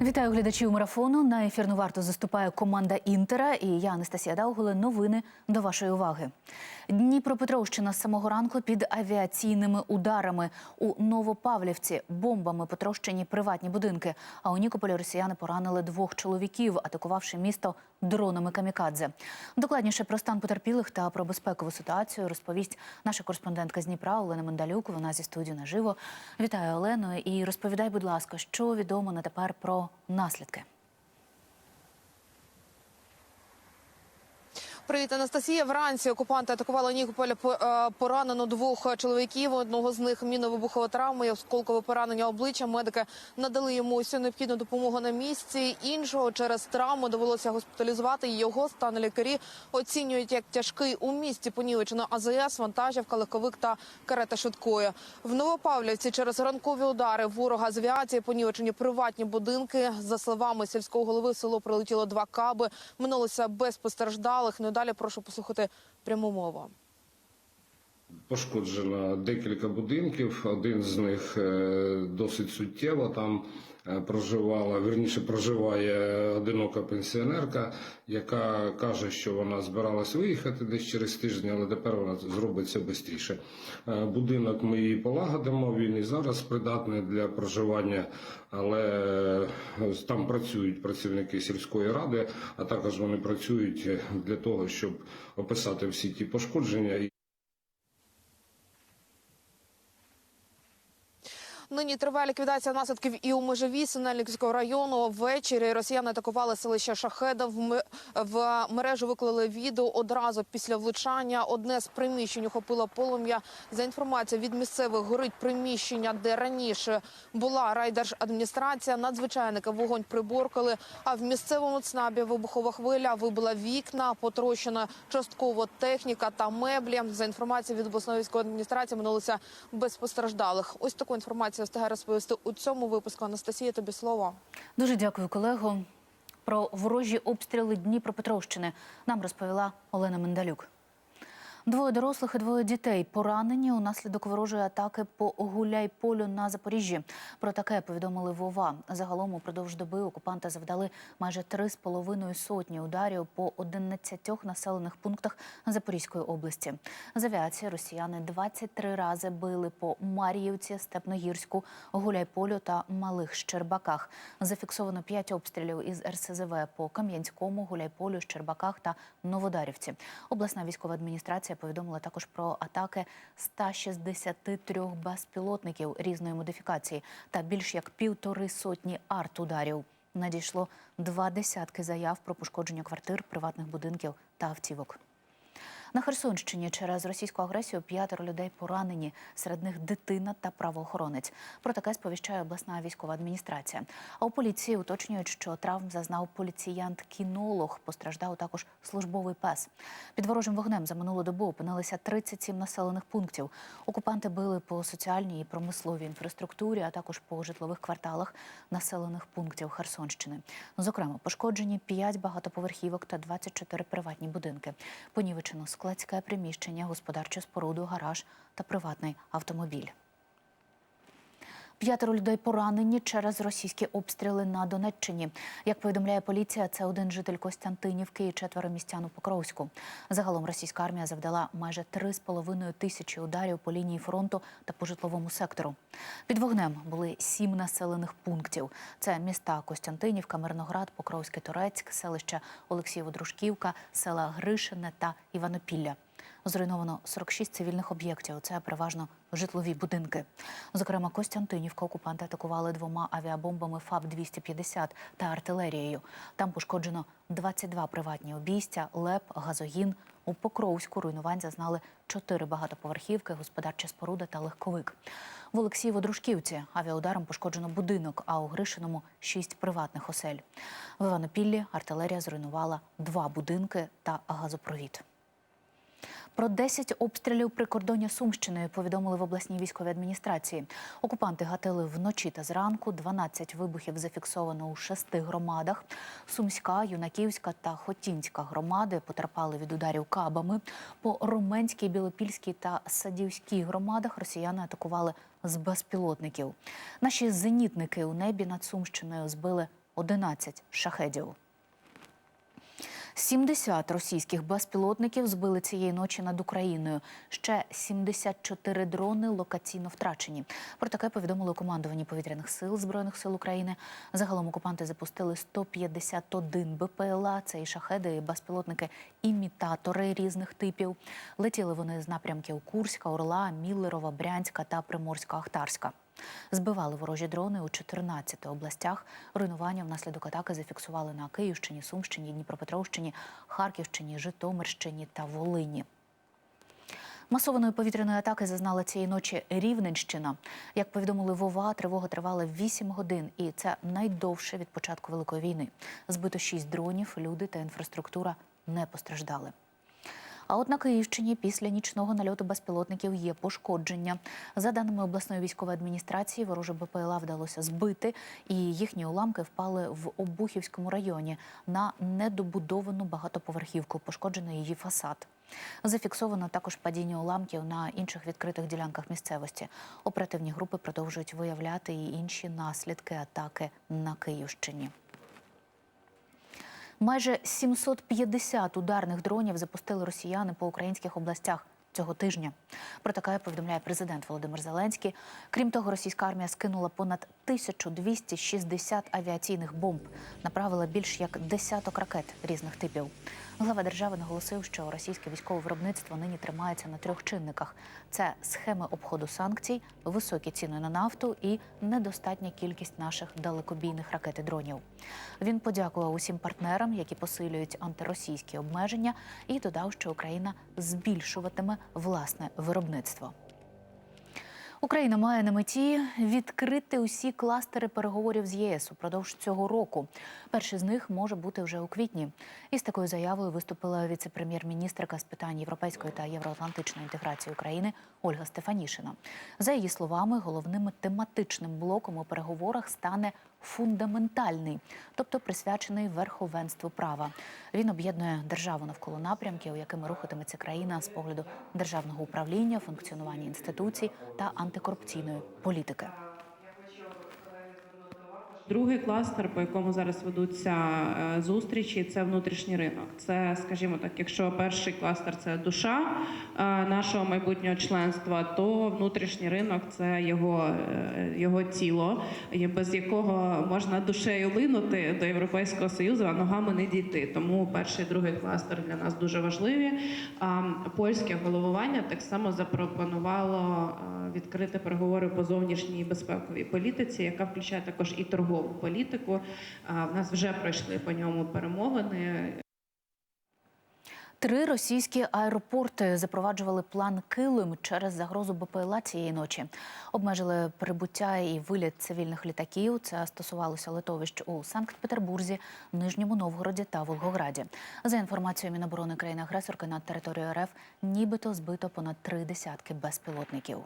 Вітаю глядачів марафону. На ефірну варту заступає команда Інтера і я Анастасія Дауголе. Новини до вашої уваги. Дніпропетровщина з самого ранку під авіаційними ударами у Новопавлівці бомбами потрощені приватні будинки. А у Нікополі росіяни поранили двох чоловіків, атакувавши місто дронами камікадзе. Докладніше про стан потерпілих та про безпекову ситуацію розповість наша кореспондентка з Дніпра Олена Мендалюк. Вона зі студії наживо. Вітаю Олено і розповідай, будь ласка, що відомо на тепер про наслідки. Привіт, Анастасія. Вранці окупанти атакували Нікополь. По- е, Поранено двох чоловіків. Одного з них мінно-вибухова травма і осколкове поранення обличчя. Медики надали йому усю необхідну допомогу на місці. Іншого через травму довелося госпіталізувати. Його стан лікарі оцінюють як тяжкий у місті. Понівечено АЗС, вантажівка, легковик та карета швидкої. В Новопавлівці через ранкові удари ворога з авіації понівечені приватні будинки. За словами сільського голови, село прилетіло два каби. Минулося без постраждалих. Далі прошу послухати пряму мову. Пошкоджено декілька будинків. Один з них е, досить суттєво там е, проживала, вірніше проживає одинока пенсіонерка, яка каже, що вона збиралась виїхати десь через тиждень, але тепер вона зробить це швидше. Будинок ми її полагодимо. Він і зараз придатний для проживання, але е, там працюють працівники сільської ради, а також вони працюють для того, щоб описати всі ті пошкодження. Нині триває ліквідація наслідків і у межові Синельниківського району. Ввечері росіяни атакували селище Шахеда. В мережу виклали відео одразу після влучання. Одне з приміщень охопило полум'я. За інформацією від місцевих горить приміщення, де раніше була райдержадміністрація. Надзвичайники вогонь приборкали. А в місцевому ЦНАБі вибухова хвиля вибила вікна, потрощена частково техніка та меблі. За інформацією від обласної військової адміністрації минулося без постраждалих. Ось таку інформацію встигає розповісти у цьому випуску. Анастасія, тобі слово. Дуже дякую, колего. Про ворожі обстріли Дніпропетровщини нам розповіла Олена Мендалюк. Двоє дорослих і двоє дітей поранені унаслідок ворожої атаки по Гуляйполю на Запоріжжі. Про таке повідомили Вова. Загалом упродовж доби окупанти завдали майже три з половиною сотні ударів по 11 населених пунктах Запорізької області. З авіації росіяни 23 рази били по Мар'ївці, Степногірську, Гуляйполю та Малих Щербаках. Зафіксовано 5 обстрілів із РСЗВ по Кам'янському, Гуляйполю, Щербаках та Новодарівці. Обласна військова адміністрація повідомила також про атаки 163 безпілотників різної модифікації та більш як півтори сотні арт-ударів. Надійшло два десятки заяв про пошкодження квартир, приватних будинків та автівок. На Херсонщині через російську агресію п'ятеро людей поранені. Серед них дитина та правоохоронець. Про таке сповіщає обласна військова адміністрація. А у поліції уточнюють, що травм зазнав поліціянт-кінолог. Постраждав також службовий пес. Під ворожим вогнем за минулу добу опинилися 37 населених пунктів. Окупанти били по соціальній і промисловій інфраструктурі, а також по житлових кварталах населених пунктів Херсонщини. Зокрема, пошкоджені 5 багатоповерхівок та 24 приватні будинки. Понівечено складське приміщення, господарчу споруду, гараж та приватний автомобіль. П'ятеро людей поранені через російські обстріли на Донеччині. Як повідомляє поліція, це один житель Костянтинівки і четверо містян у Покровську. Загалом російська армія завдала майже 3,5 тисячі ударів по лінії фронту та по житловому сектору. Під вогнем були сім населених пунктів. Це міста Костянтинівка, Мирноград, Покровський Торецьк, селище Олексієво-Дружківка, села Гришине та Іванопілля. Зруйновано 46 цивільних об'єктів. Це переважно житлові будинки. Зокрема, Костянтинівка окупанти атакували двома авіабомбами ФАБ-250 та артилерією. Там пошкоджено 22 приватні обійстя, ЛЕП, газогін. У Покровську руйнувань зазнали чотири багатоповерхівки, господарча споруда та легковик. В Олексієво-Дружківці авіаударом пошкоджено будинок, а у Гришиному шість приватних осель. В Іванопіллі артилерія зруйнувала два будинки та газопровід. Про 10 обстрілів прикордоння Сумщиною повідомили в обласній військовій адміністрації. Окупанти гатили вночі та зранку. 12 вибухів зафіксовано у шести громадах. Сумська, Юнаківська та Хотінська громади потерпали від ударів кабами. По Руменській, Білопільській та Садівській громадах росіяни атакували з безпілотників. Наші зенітники у небі над Сумщиною збили 11 шахедів. 70 російських безпілотників збили цієї ночі над Україною. Ще 74 дрони локаційно втрачені. Про таке повідомили у командуванні повітряних сил збройних сил України. Загалом окупанти запустили 151 БПЛА. Це і шахеди, і безпілотники, імітатори різних типів. Летіли вони з напрямків Курська, Орла, Міллерова, Брянська та Приморська-Ахтарська. Збивали ворожі дрони у 14 областях. Руйнування внаслідок атаки зафіксували на Київщині, Сумщині, Дніпропетровщині, Харківщині, Житомирщині та Волині. Масованої повітряної атаки зазнала цієї ночі Рівненщина. Як повідомили ВОВА, тривога тривала 8 годин, і це найдовше від початку великої війни. Збито 6 дронів, люди та інфраструктура не постраждали. А от на Київщині після нічного нальоту безпілотників є пошкодження. За даними обласної військової адміністрації, вороже БПЛА вдалося збити, і їхні уламки впали в Обухівському районі на недобудовану багатоповерхівку. Пошкоджено її фасад. Зафіксовано також падіння уламків на інших відкритих ділянках місцевості. Оперативні групи продовжують виявляти і інші наслідки атаки на Київщині. Майже 750 ударних дронів запустили росіяни по українських областях цього тижня. Про таке повідомляє президент Володимир Зеленський. Крім того, російська армія скинула понад 1260 авіаційних бомб, направила більш як десяток ракет різних типів. Глава держави наголосив, що російське військове виробництво нині тримається на трьох чинниках: це схеми обходу санкцій, високі ціни на нафту і недостатня кількість наших далекобійних ракет і дронів. Він подякував усім партнерам, які посилюють антиросійські обмеження, і додав, що Україна збільшуватиме власне виробництво. Україна має на меті відкрити усі кластери переговорів з ЄС упродовж цього року. Перший з них може бути вже у квітні. Із такою заявою виступила віце-прем'єр-міністрка з питань європейської та євроатлантичної інтеграції України Ольга Стефанішина. За її словами, головним тематичним блоком у переговорах стане фундаментальний, тобто присвячений верховенству права. Він об'єднує державу навколо напрямків, якими рухатиметься країна з погляду державного управління, функціонування інституцій та антикорупційної політики. Другий кластер, по якому зараз ведуться е, зустрічі, це внутрішній ринок. Це, скажімо так, якщо перший кластер це душа е, нашого майбутнього членства, то внутрішній ринок це його, е, його тіло, без якого можна душею линути до Європейського союзу, а ногами не дійти. Тому перший другий кластер для нас дуже важливі. А польське головування так само запропонувало відкрити переговори по зовнішній безпековій політиці, яка включає також і торгову політику. В нас вже пройшли по ньому перемовини. Три російські аеропорти запроваджували план Килим через загрозу БПЛА цієї ночі. Обмежили прибуття і виліт цивільних літаків. Це стосувалося литовищ у Санкт-Петербурзі, Нижньому Новгороді та Волгограді. За інформацією Міноборони країни-агресорки над територією РФ, нібито збито понад три десятки безпілотників.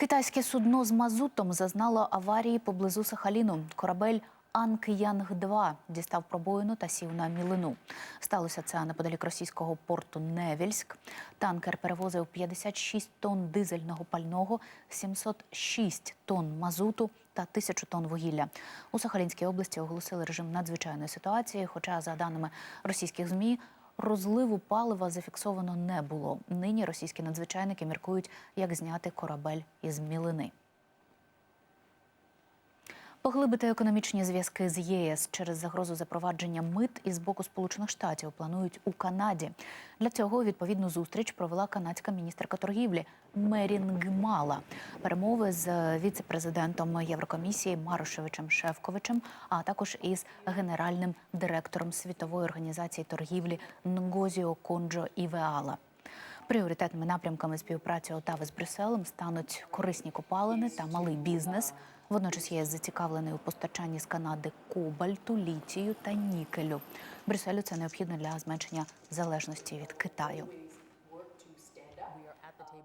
Китайське судно з мазутом зазнало аварії поблизу Сахаліну. Корабель Анк'янг-2 дістав пробоїну та сів на мілину. Сталося це неподалік російського порту Невільськ. Танкер перевозив 56 тонн дизельного пального, 706 тонн мазуту та тисячу тонн вугілля. У Сахалінській області оголосили режим надзвичайної ситуації. Хоча, за даними російських змі, розливу палива зафіксовано не було. Нині російські надзвичайники міркують, як зняти корабель із мілини. Поглибити економічні зв'язки з єС через загрозу запровадження мит із боку Сполучених Штатів планують у Канаді. Для цього відповідну зустріч провела канадська міністерка торгівлі Мерінгмала. Перемови з віце-президентом Єврокомісії Марошевичем Шевковичем, а також із генеральним директором світової організації торгівлі Нгозіо Конджо Івеала. Пріоритетними напрямками співпраці Отави з Брюсселем стануть корисні копалини та малий бізнес. Водночас ЄС зацікавлений у постачанні з Канади кобальту, літію та нікелю. Брюсселю це необхідно для зменшення залежності від Китаю.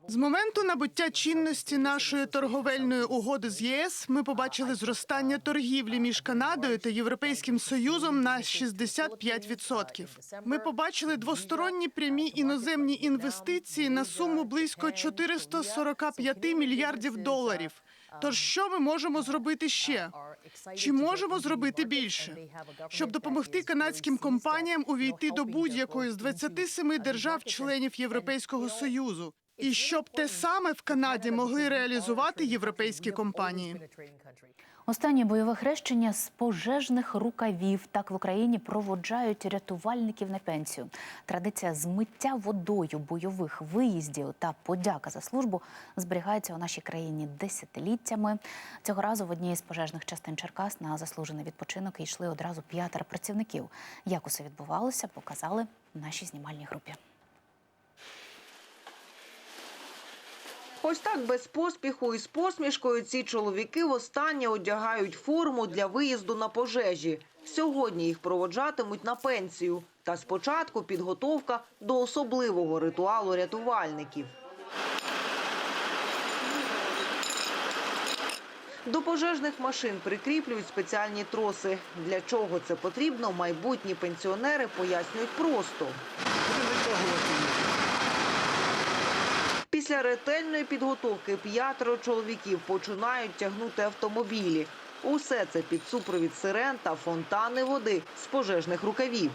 З моменту набуття чинності нашої торговельної угоди з ЄС ми побачили зростання торгівлі між Канадою та Європейським Союзом на 65%. Ми побачили двосторонні прямі іноземні інвестиції на суму близько 445 мільярдів доларів. Тож що ми можемо зробити ще? Чи можемо зробити більше, щоб допомогти канадським компаніям увійти до будь-якої з 27 держав-членів Європейського союзу, і щоб те саме в Канаді могли реалізувати європейські компанії? Останнє бойове хрещення з пожежних рукавів. Так в Україні проводжають рятувальників на пенсію. Традиція змиття водою бойових виїздів та подяка за службу зберігається у нашій країні десятиліттями. Цього разу в одній з пожежних частин Черкас на заслужений відпочинок йшли одразу п'ятеро працівників. Як усе відбувалося, показали в нашій знімальній групі. Ось так без поспіху і з посмішкою ці чоловіки востаннє одягають форму для виїзду на пожежі. Сьогодні їх проводжатимуть на пенсію. Та спочатку підготовка до особливого ритуалу рятувальників. До пожежних машин прикріплюють спеціальні троси. Для чого це потрібно, майбутні пенсіонери пояснюють просто. Після ретельної підготовки п'ятеро чоловіків починають тягнути автомобілі. Усе це під супровід сирен та фонтани води з пожежних рукавів.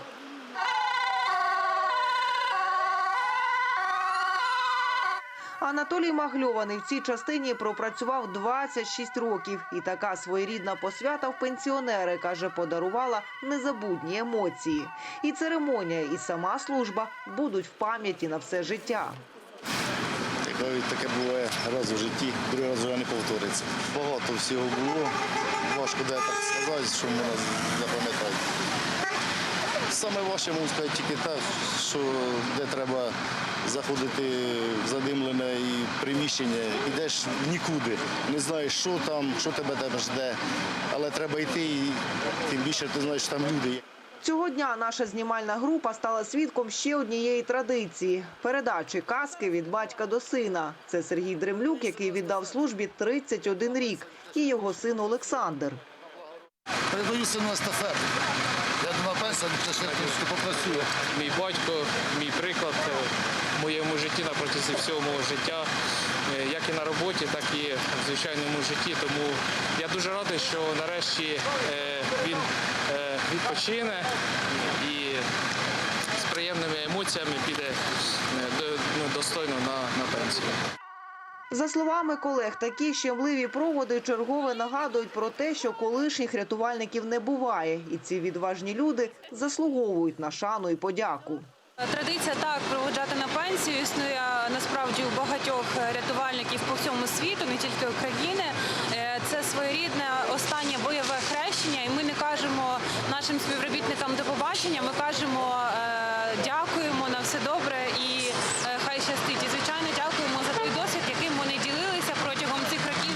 Анатолій Магльований в цій частині пропрацював 26 років. І така своєрідна посвята в пенсіонери, каже, подарувала незабутні емоції. І церемонія, і сама служба будуть в пам'яті на все життя. Навіть таке буває раз у житті, другий раз вже не повториться. Багато всього було. Важко де так сказати, що можна запам'ятати. Саме важче, можу сказати, тільки те, що де треба заходити в задимлене і приміщення, йдеш нікуди. Не знаєш, що там, що тебе там жде. Але треба йти, і тим більше ти знаєш, що там люди є. Цього дня наша знімальна група стала свідком ще однієї традиції передачі казки від батька до сина. Це Сергій Дремлюк, який віддав службі 31 рік, і його син Олександр. Передаю сину естафету. Я думаю, пенсія ще трошки попрацює. Мій батько, мій приклад е, в моєму житті на протязі всього мого життя, як і на роботі, так і в звичайному житті. Тому я дуже радий, що нарешті е, він е, відпочине і з приємними емоціями піде е, ну, достойно на пенсію. За словами колег, такі щемливі проводи чергове нагадують про те, що колишніх рятувальників не буває, і ці відважні люди заслуговують на шану і подяку. Традиція так проводжати на пенсію існує насправді у багатьох рятувальників по всьому світу, не тільки України. Е, Це своєрідне останнє бойове хрещення, і ми не кажемо нашим співробітникам до побачення. Ми кажемо е, дякуємо на все добре і е, хай щастить. І звичайно дякуємо за той досвід, яким вони ділилися протягом цих років.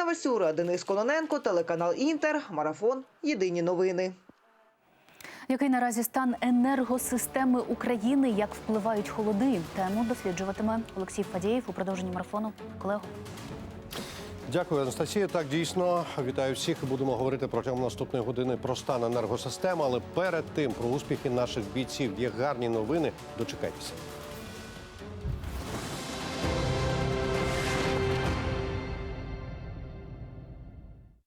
Ірина Васюра, Денис Кононенко, телеканал Інтер, Марафон. Єдині новини. Який наразі стан енергосистеми України, як впливають холоди? Тему досліджуватиме Олексій Фадєєв у продовженні марафону. Колего. Дякую, Анастасія. Так дійсно вітаю всіх. Будемо говорити протягом наступної години про стан енергосистеми. Але перед тим про успіхи наших бійців є гарні новини. Дочекайтеся.